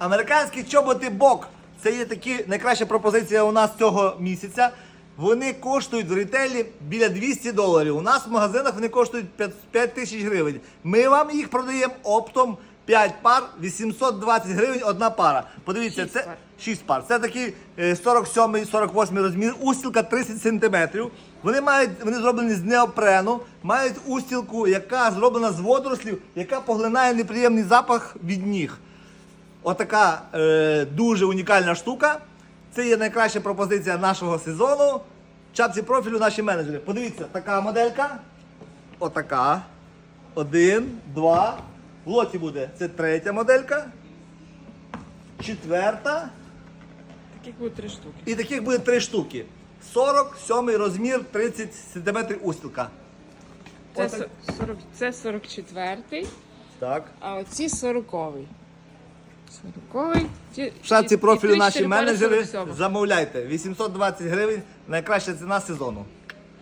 Американські чоботи бок. Це є такі найкраща пропозиція у нас цього місяця. Вони коштують в рітейлі біля 200 доларів. У нас в магазинах вони коштують 5 5 тисяч гривень. Ми вам їх продаємо оптом 5 пар, 820 гривень одна пара. Подивіться, Шість це пар. 6 пар. Це такий 47-48 розмір, устілка 30 сантиметрів. Вони мають, вони зроблені з неопрену, мають устілку, яка зроблена з водорослів, яка поглинає неприємний запах від ніг. Отака е, дуже унікальна штука. Це є найкраща пропозиція нашого сезону. В Чапці профілю наші менеджери. Подивіться, така моделька. Отака. Один, два. В лоті буде. Це третя моделька. Четверта. Таких буде три штуки. І таких буде три штуки. 47 розмір, 30 см устілка. Це, Отак. 40, це 44-й, Так. а оці 40-й. 40-й. ті- В шапці профілю наші менеджери 47-х. замовляйте. 820 гривень найкраща ціна сезону.